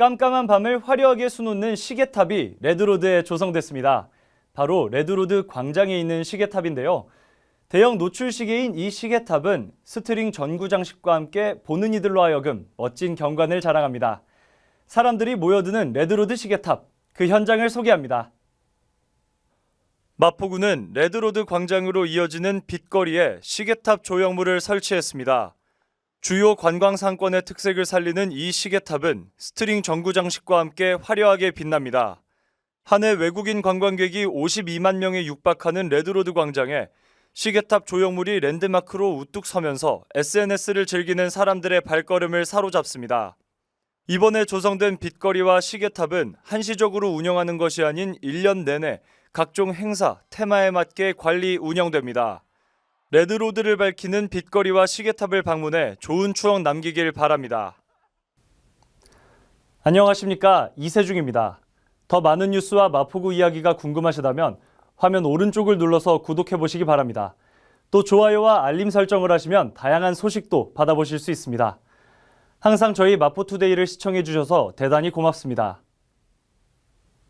깜깜한 밤을 화려하게 수놓는 시계탑이 레드로드에 조성됐습니다. 바로 레드로드 광장에 있는 시계탑인데요. 대형 노출 시계인 이 시계탑은 스트링 전구 장식과 함께 보는 이들로 하여금 멋진 경관을 자랑합니다. 사람들이 모여드는 레드로드 시계탑, 그 현장을 소개합니다. 마포구는 레드로드 광장으로 이어지는 빛거리에 시계탑 조형물을 설치했습니다. 주요 관광 상권의 특색을 살리는 이 시계탑은 스트링 전구 장식과 함께 화려하게 빛납니다. 한 해 외국인 관광객이 52만 명에 육박하는 레드로드 광장에 시계탑 조형물이 랜드마크로 우뚝 서면서 SNS를 즐기는 사람들의 발걸음을 사로잡습니다. 이번에 조성된 빛거리와 시계탑은 한시적으로 운영하는 것이 아닌 1년 내내 각종 행사, 테마에 맞게 관리 운영됩니다. 레드로드를 밝히는 빛거리와 시계탑을 방문해 좋은 추억 남기길 바랍니다. 안녕하십니까 이세중입니다. 더 많은 뉴스와 마포구 이야기가 궁금하시다면 화면 오른쪽을 눌러서 구독해 보시기 바랍니다. 또 좋아요와 알림 설정을 하시면 다양한 소식도 받아보실 수 있습니다. 항상 저희 마포투데이를 시청해 주셔서 대단히 고맙습니다.